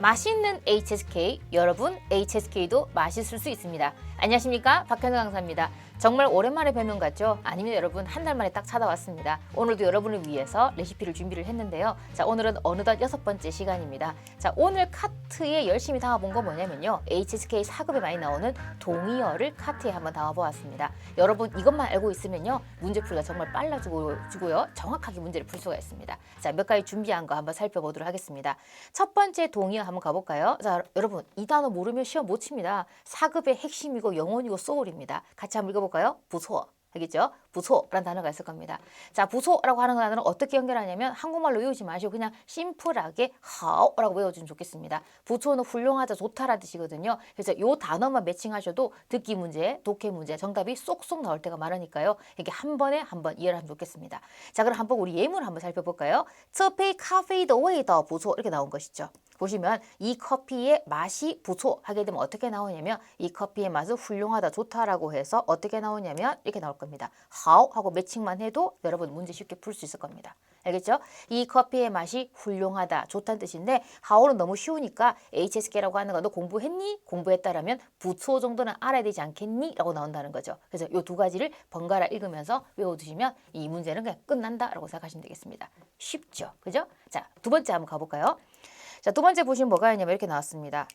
맛있는 HSK, 여러분 HSK도 맛있을 수 있습니다. 안녕하십니까 박현우 강사입니다. 정말 오랜만에 뵈는 것 같죠? 아니면 여러분 한 달 만에 딱 찾아왔습니다. 오늘도 여러분을 위해서 레시피를 준비를 했는데요. 자 오늘은 어느덧 여섯 번째 시간입니다. 자 오늘 카트에 열심히 담아본 건 뭐냐면요. HSK 사급에 많이 나오는 동의어를 카트에 한번 담아보았습니다. 여러분 이것만 알고 있으면요. 문제풀이가 정말 빨라지고요. 정확하게 문제를 풀 수가 있습니다. 자 몇 가지 준비한 거 한번 살펴보도록 하겠습니다. 첫 번째 동의어 한번 가볼까요? 자 여러분 이 단어 모르면 시험 못 칩니다. 사급의 핵심이고 영혼이고 소울입니다. 같이 한번 읽어볼까요? 부소. 알겠죠? 부소라는 단어가 있을 겁니다. 자, 부소라고 하는 단어는 어떻게 연결하냐면 한국말로 외우지 마시고 그냥 심플하게 하오라고 외워주면 좋겠습니다. 부소는 훌륭하다, 좋다라는 뜻이거든요. 그래서 이 단어만 매칭하셔도 듣기 문제, 독해 문제, 정답이 쏙쏙 나올 때가 많으니까요. 이렇게 한 번에 한 번 이해를 하면 좋겠습니다. 자, 그럼 한번 우리 예문 한번 살펴볼까요? 这杯咖啡的味道不错 이렇게 나온 것이죠. 보시면 이 커피의 맛이 부소 하게 되면 어떻게 나오냐면 이 커피의 맛은 훌륭하다 좋다라고 해서 어떻게 나오냐면 이렇게 나올 겁니다. 하오 하고 매칭만 해도 여러분 문제 쉽게 풀 수 있을 겁니다. 알겠죠? 이 커피의 맛이 훌륭하다 좋다는 뜻인데 하오는 너무 쉬우니까 HSK라고 하는 거너 공부했니? 공부했다라면 부초 정도는 알아야 되지 않겠니? 라고 나온다는 거죠. 그래서 이 두 가지를 번갈아 읽으면서 외워두시면 이 문제는 그냥 끝난다라고 생각하시면 되겠습니다. 쉽죠? 그죠? 자, 두 번째 한번 가볼까요? 자, 두 번째 보시면 뭐가 있냐면 이렇게 나왔습니다.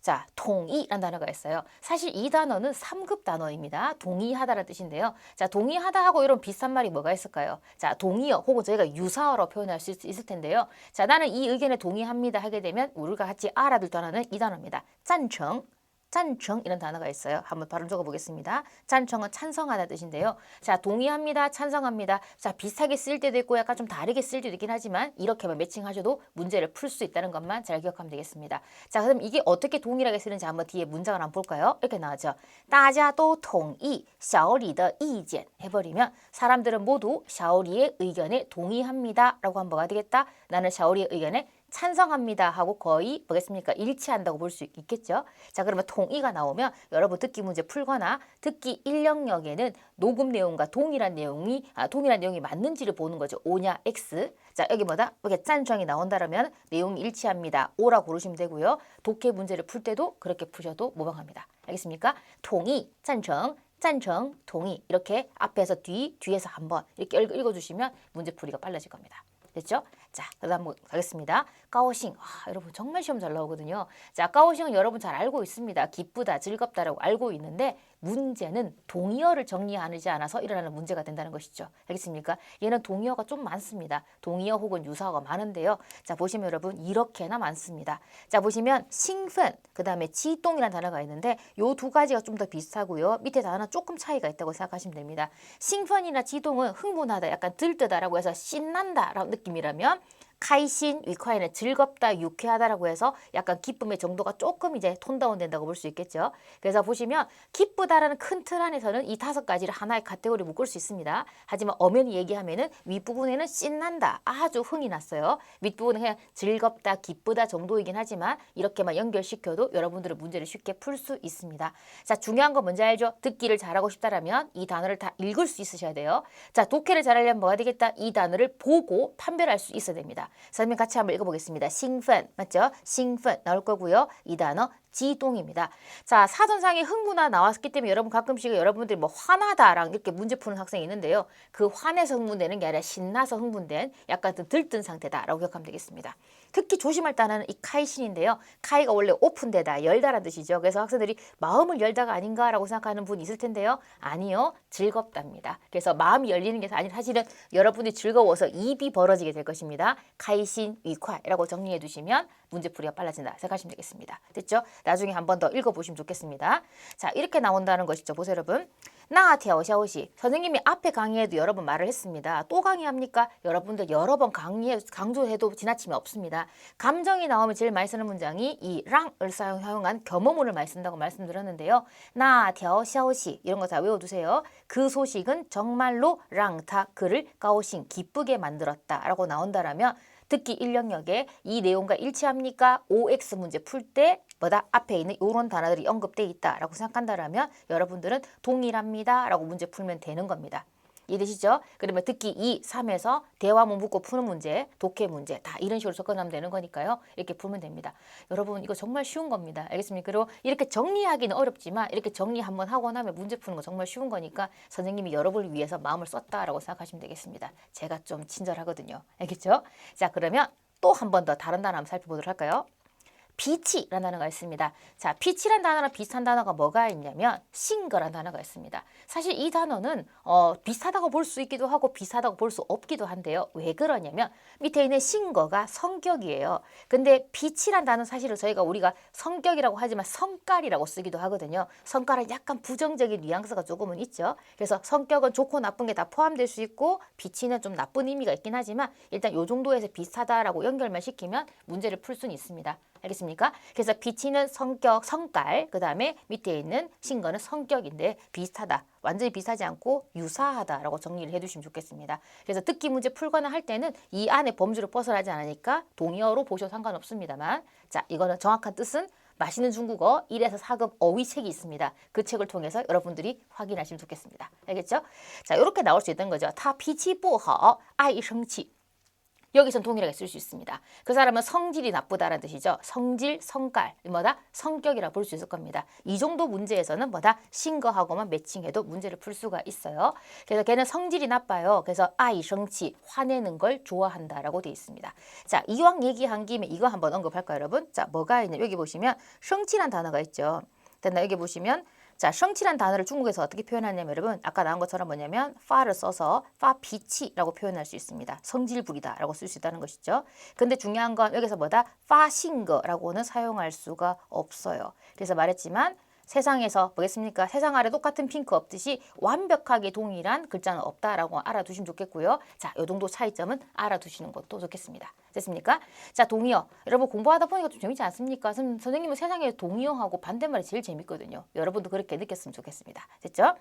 자, 동의라는 단어가 있어요. 사실 이 단어는 3급 단어입니다. 동의하다라는 뜻인데요. 자, 동의하다하고 이런 비슷한 말이 뭐가 있을까요? 자, 동의어 혹은 저희가 유사어로 표현할 수 있, 있을 텐데요. 자, 나는 이 의견에 동의합니다 하게 되면 우리가 같이 알아둘 단어는 이 단어입니다. 짠청. 찬청 이런 단어가 있어요. 한번 발음 적어보겠습니다. 찬청은 찬성하다 뜻인데요. 자 동의합니다. 찬성합니다. 자 비슷하게 쓸 때도 있고 약간 좀 다르게 쓸 때도 있긴 하지만 이렇게만 매칭하셔도 문제를 풀 수 있다는 것만 잘 기억하면 되겠습니다. 자 그럼 이게 어떻게 동일하게 쓰는지 한번 뒤에 문장을 한번 볼까요? 이렇게 나왔죠. 따자도 동의 샤오리더 이견 해버리면 사람들은 모두 샤오리의 의견에 동의합니다 라고 한번 가 되겠다. 나는 샤오리의 의견에 찬성합니다 하고 거의 뭐겠습니까? 일치한다고 볼 수 있겠죠. 자, 그러면 동의가 나오면 여러분 듣기 문제 풀거나 듣기 1영역에는 녹음 내용과 동일한 내용이 아, 동일한 내용이 맞는지를 보는 거죠. O냐 X. 자, 여기 뭐다? 이렇게 짠정이 나온다라면 내용이 일치합니다. O라고 고르시면 되고요. 독해 문제를 풀 때도 그렇게 푸셔도 무방합니다. 알겠습니까? 동의, 짠정, 짠정, 동의 이렇게 앞에서 뒤, 뒤에서 한번 이렇게 읽- 읽어주시면 문제 풀이가 빨라질 겁니다. 됐죠? 자, 그다음 가겠습니다. 까오싱. 아, 여러분 정말 시험 잘 나오거든요. 자, 까오싱은 여러분 잘 알고 있습니다. 기쁘다, 즐겁다라고 알고 있는데 문제는 동의어를 정리하지 않아서 일어나는 문제가 된다는 것이죠. 알겠습니까? 얘는 동의어가 좀 많습니다. 동의어 혹은 유사어가 많은데요. 자, 보시면 여러분 이렇게나 많습니다. 자, 보시면 싱fen, 그다음에 지동이라는 단어가 있는데 요 두 가지가 좀 더 비슷하고요. 밑에 단어 조금 차이가 있다고 생각하시면 됩니다. 싱펀이나 지동은 흥분하다, 약간 들뜨다라고 해서 신난다라는 느낌이라면 카이신, 위카이는 즐겁다, 유쾌하다라고 해서 약간 기쁨의 정도가 조금 이제 톤다운 된다고 볼 수 있겠죠. 그래서 보시면 기쁘다라는 큰 틀 안에서는 이 다섯 가지를 하나의 카테고리 묶을 수 있습니다. 하지만 엄연히 얘기하면은 윗부분에는 신난다, 아주 흥이 났어요. 밑부분은 그냥 즐겁다, 기쁘다 정도이긴 하지만 이렇게만 연결시켜도 여러분들은 문제를 쉽게 풀 수 있습니다. 자, 중요한 건 뭔지 알죠? 듣기를 잘하고 싶다라면 이 단어를 다 읽을 수 있으셔야 돼요. 자, 독해를 잘하려면 뭐가 되겠다? 이 단어를 보고 판별할 수 있어야 됩니다. 설명 같이 한번 읽어보겠습니다. 싱펀 맞죠? 싱펀 나올 거고요. 이 단어 지동입니다. 자, 사전상에 흥분하 나왔기 때문에 여러분 가끔씩 여러분들이 뭐 화나다랑 이렇게 문제 푸는 학생이 있는데요. 그 화내서 흥분되는 게 아니라 신나서 흥분된 약간 좀 들뜬 상태다라고 기억하면 되겠습니다. 특히 조심할 단어는 이 카이신인데요. 카이가 원래 오픈되다, 열다라는 뜻이죠. 그래서 학생들이 마음을 열다가 아닌가라고 생각하는 분이 있을 텐데요. 아니요, 즐겁답니다. 그래서 마음이 열리는 게 아니라 사실은 여러분이 즐거워서 입이 벌어지게 될 것입니다. 카이신, 위콰이라고 정리해 두시면 문제풀이가 빨라진다 생각하시면 되겠습니다. 됐죠? 나중에 한 번 더 읽어보시면 좋겠습니다. 자, 이렇게 나온다는 것이죠. 보세요, 여러분. 나티아오 샤오시 선생님이 앞에 강의에도 여러 번 말을 했습니다. 또 강의합니까? 여러분들 여러 번 강의해 강조해도 지나침이 없습니다. 감정이 나오면 제일 많이 쓰는 문장이 이 랑을 사용, 사용한 겸허문을 많이 쓴다고 말씀드렸는데요. 나티아오 샤오시 이런 거 다 외워두세요. 그 소식은 정말로 랑타 그를 까오싱 기쁘게 만들었다라고 나온다라면 듣기 1영역에 이 내용과 일치합니까? OX 문제 풀 때 뭐다 앞에 있는 이런 단어들이 언급돼 있다라고 생각한다라면 여러분들은 동일합니다라고 문제 풀면 되는 겁니다. 이해되시죠? 그러면 듣기 2, 3에서 대화문 묻고 푸는 문제, 독해 문제 다 이런 식으로 접근하면 되는 거니까요. 이렇게 풀면 됩니다. 여러분 이거 정말 쉬운 겁니다. 알겠습니까? 그리고 이렇게 정리하기는 어렵지만 이렇게 정리 한번 하고 나면 문제 푸는 거 정말 쉬운 거니까 선생님이 여러분을 위해서 마음을 썼다라고 생각하시면 되겠습니다. 제가 좀 친절하거든요. 알겠죠? 자 그러면 또 한 번 더 다른 단어 한번 살펴보도록 할까요? 비치라는 단어가 있습니다. 자, 비치란 단어랑 비슷한 단어가 뭐가 있냐면 싱거란 단어가 있습니다. 사실 이 단어는 어, 비슷하다고 볼 수 있기도 하고 비슷하다고 볼 수 없기도 한데요. 왜 그러냐면 밑에 있는 싱거가 성격이에요. 근데 비치란 단어는 사실은 저희가 우리가 성격이라고 하지만 성깔이라고 쓰기도 하거든요. 성깔은 약간 부정적인 뉘앙스가 조금은 있죠. 그래서 성격은 좋고 나쁜 게 다 포함될 수 있고 비치는 좀 나쁜 의미가 있긴 하지만 일단 요 정도에서 비슷하다라고 연결만 시키면 문제를 풀 수는 있습니다. 알겠습니까? 그래서 비치는 성격, 성깔, 그 다음에 밑에 있는 신거는 성격인데 비슷하다. 완전히 비슷하지 않고 유사하다라고 정리를 해두시면 좋겠습니다. 그래서 듣기 문제 풀거나 할 때는 이 안에 범주를 벗어나지 않으니까 동의어로 보셔도 상관없습니다만 자 이거는 정확한 뜻은 맛있는 중국어 1에서 4급 어휘 책이 있습니다. 그 책을 통해서 여러분들이 확인하시면 좋겠습니다. 알겠죠? 자, 이렇게 나올 수 있다는 거죠. 타 피치 보허, 아이 성치. 여기선 동일하게 쓸 수 있습니다. 그 사람은 성질이 나쁘다라는 뜻이죠. 성질, 성깔, 뭐다? 성격이라 볼 수 있을 겁니다. 이 정도 문제에서는 뭐다? 신거하고만 매칭해도 문제를 풀 수가 있어요. 그래서 걔는 성질이 나빠요. 그래서 아이 성치, 화내는 걸 좋아한다라고 되어 있습니다. 자, 이왕 얘기한 김에 이거 한번 언급할까요, 여러분? 자, 뭐가 있냐? 여기 보시면 성치란 단어가 있죠. 됐나? 여기 보시면 자, 성치란 단어를 중국에서 어떻게 표현하냐면 여러분 아까 나온 것처럼 뭐냐면 파를 써서 파 비치라고 표현할 수 있습니다. 성질 부리다라고 쓸 수 있다는 것이죠. 근데 중요한 건 여기서 뭐다 파싱거라고는 사용할 수가 없어요. 그래서 말했지만 세상에서 뭐겠습니까? 세상 아래 똑같은 핑크 없듯이 완벽하게 동일한 글자는 없다라고 알아두시면 좋겠고요. 자, 요 정도 차이점은 알아두시는 것도 좋겠습니다. 됐습니까? 자, 동의어. 여러분 공부하다 보니까 좀 재밌지 않습니까? 선, 선생님은 세상에 동의어하고 반대말이 제일 재밌거든요. 여러분도 그렇게 느꼈으면 좋겠습니다. 됐죠?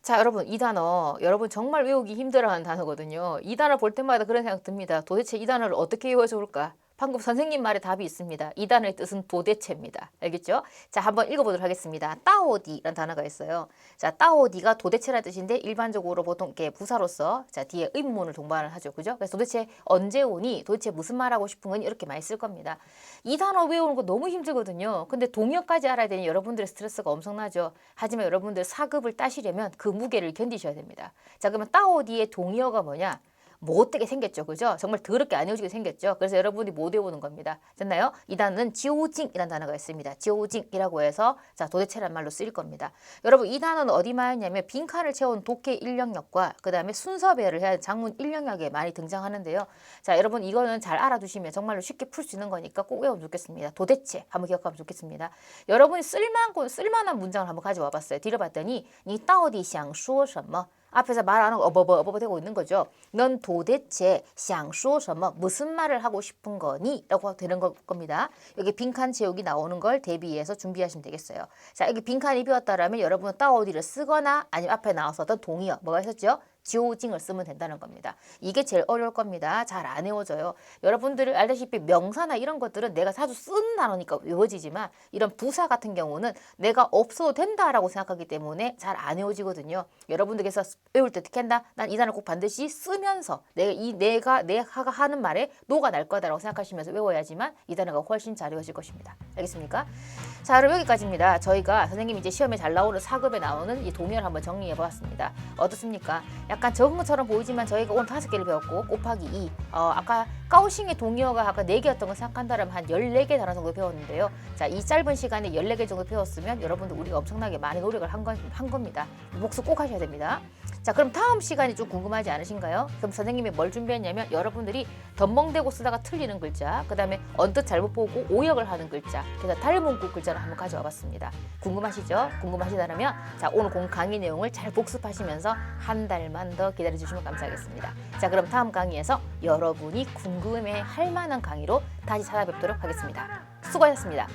자, 여러분, 이 단어, 여러분 정말 외우기 힘들어하는 단어거든요. 이 단어 볼 때마다 그런 생각 듭니다. 도대체 이 단어를 어떻게 외워 좋을까? 방금 선생님 말에 답이 있습니다. 이 단어의 뜻은 도대체입니다. 알겠죠? 자, 한번 읽어보도록 하겠습니다. 따오디라는 단어가 있어요. 자, 따오디가 도대체라는 뜻인데 일반적으로 보통 이렇게 부사로서 자 뒤에 의문을 동반을 하죠. 그죠? 그래서 도대체 언제 오니? 도대체 무슨 말하고 싶은 거니? 이렇게 많이 쓸 겁니다. 이 단어 외우는 거 너무 힘들거든요. 근데 동의어까지 알아야 되니 여러분들의 스트레스가 엄청나죠. 하지만 여러분들 사급을 따시려면 그 무게를 견디셔야 됩니다. 자, 그러면 따오디의 동의어가 뭐냐? 못되게 생겼죠. 그죠? 정말 더럽게 안 외워지게 생겼죠. 그래서 여러분이 못 외우는 겁니다. 됐나요? 이 단어는 지오징이라는 단어가 있습니다. 지오징이라고 해서 자 도대체란 말로 쓰일 겁니다. 여러분 이 단어는 어디만 있냐면 빈칸을 채운 독해 1영역과 그 다음에 순서 배열을 해야 하는 장문 1영역에 많이 등장하는데요. 자 여러분 이거는 잘 알아두시면 정말로 쉽게 풀 수 있는 거니까 꼭 외우면 좋겠습니다. 도대체 한번 기억하면 좋겠습니다. 여러분이 쓸만한 쓸만한 문장을 한번 가져와 봤어요. 들어봤더니 니到底想说什么 앞에서 말하는 어버버 어버버 되고 있는 거죠. 넌 도대체 샹쇼什么 무슨 말을 하고 싶은 거니? 라고 되는 겁니다. 여기 빈칸 제목이 나오는 걸 대비해서 준비하시면 되겠어요. 자, 여기 빈칸이 비었다라면 여러분은 따오디를 쓰거나 아니면 앞에 나왔었던 동의어 뭐가 있었죠? 지오징을 쓰면 된다는 겁니다. 이게 제일 어려울 겁니다. 잘 안 외워져요. 여러분들 알다시피 명사나 이런 것들은 내가 자주 쓴 단어니까 외워지지만 이런 부사 같은 경우는 내가 없어도 된다라고 생각하기 때문에 잘 안 외워지거든요. 여러분들께서 외울 때 어떻게 한다? 난 이 단어를 꼭 반드시 쓰면서 내가 이 내가 내가 하는 말에 노가 날 거다라고 생각하시면서 외워야지만 이 단어가 훨씬 잘 외워질 것입니다. 알겠습니까? 자, 그럼 여기까지입니다. 저희가 선생님 이제 시험에 잘 나오는 사급에 나오는 이 동의어를 한번 정리해 보았습니다. 어떻습니까? 약간 적은 것처럼 보이지만 저희가 오늘 다섯 개를 배웠고 곱하기 2. 어, 아까 까우싱의 동의어가 아까 4개였던 걸 생각한다면 한 14개 단어 정도 배웠는데요. 자, 이 짧은 시간에 14개 정도 배웠으면 여러분들 우리가 엄청나게 많이 노력을 한, 건, 한 겁니다. 복습 꼭 하셔야 됩니다. 자, 그럼 다음 시간이 좀 궁금하지 않으신가요? 그럼 선생님이 뭘 준비했냐면 여러분들이 덤벙대고 쓰다가 틀리는 글자, 그 다음에 언뜻 잘못 보고 오역을 하는 글자, 그래서 달문구 글자를 한번 가져와 봤습니다. 궁금하시죠? 궁금하시다면 자, 오늘 공 강의 내용을 잘 복습하시면서 한 달만 더 기다려 주시면 감사하겠습니다. 자, 그럼 다음 강의에서 여러분이 궁금해 할 만한 강의로 다시 찾아뵙도록 하겠습니다. 수고하셨습니다.